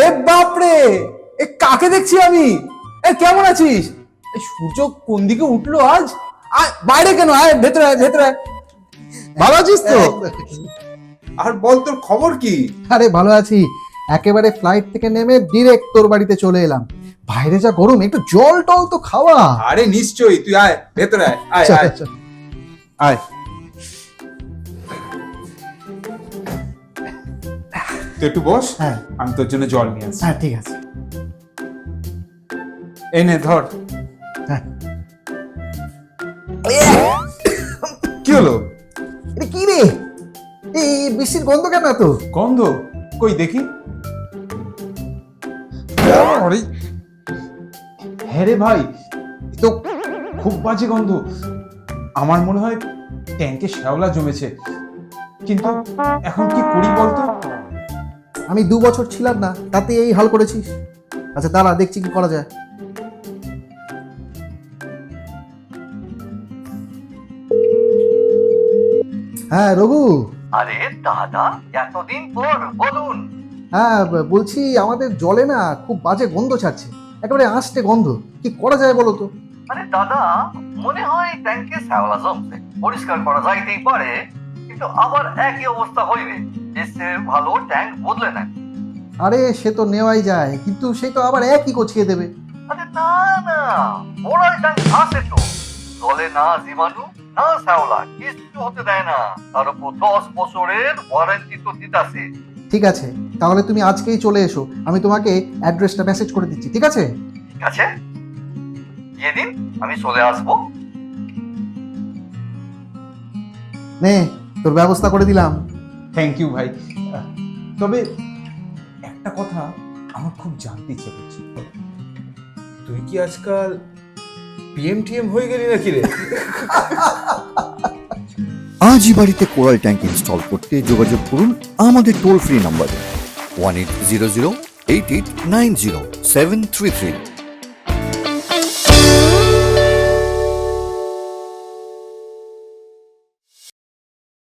বাপরে! এ কাকে দেখছি আমি? এ কেমন আছিস? এ সূর্য কোন দিকে উঠল আজ? আয় বাইরে কেন? আয় ভেতরে আয় ভেতরে। আয় ভালো আছিস তো? আর বল তোর খবর কি? আরে ভালো আছি। একেবারে ফ্লাইট থেকে নেমে ডিরেক্ট তোর বাড়িতে চলে এলাম। বাইরে যা গরম একটু জল টল তো খাওয়া। আরে নিশ্চয়ই তুই আয় ভেতরে আয় আয় আয়। আয়। তুই একটু বস হ্যাঁ। আমি তোর জন্য জল নিয়ে আসি হ্যাঁ ঠিক আছে। এই নে ধর। হ্যাঁ। কি হলো? এটা কি রে? এই বৃষ্টির গন্ধ কেন তো গন্ধ? কই দেখি। আরে, হ্যাঁ রে ভাই এ তো খুব বাজে গন্ধ। আমার মনে হয় ট্যাঙ্কে শ্যাওলা জমেছে। কিন্তু এখন কি করি বলতো? আমি দু বছর ছিলাম না তাতে এই হাল করেছিস? আচ্ছা দাঁড়া দেখছি কি করা যায়। হ্যাঁ রঘু। আরে দাদা এতদিন পর বলুন। হ্যাঁ বলছি আমাদের জলে না খুব বাজে গন্ধ ছাড়ছে। একেবারে আঁশটে গন্ধ। কি করা যায় বলো তো? আরে দাদা মনে হয় ট্যাঙ্কে শ্যাওলা জমছে। পরিষ্কার করা যাইতেই পারে কিন্তু আবার একই অবস্থা হইবে। ভালো ট্যাঙ্ক বদলে নেন। আরে সে তো নেওয়াই যায় কিন্তু সে তো আবার একই কচিয়ে দেবে। আরে না না ট্যাঙ্ক আছে তো। জলে না জীবাণু না শ্যাওলা কিছু হতে দেয় না। তার উপর দশ বছরের ওয়ারেন্টি তো দিতাছে। ঠিক আছে তাহলে তুমি আজকেই চলে এসো আমি তোমাকে অ্যাড্রেসটা মেসেজ করে দিচ্ছি ঠিক আছে? ঠিক আছে। দিয়ে দিন আমি চলে আসব। নে তোর ব্যবস্থা করে দিলাম। থ্যাংক ইউ ভাই। তবে একটা কথা আমার খুব জানতে ইচ্ছে করছে। তুই কি আজকাল পিএম টিএম হয়ে গেলি নাকি রে? আজই বাড়িতে কোরাল ট্যাঙ্ক ইনস্টল করতে যোগাযোগ করুন আমাদের টোল ফ্রি নম্বরে one eight zero zero eight eight nine zero seven three three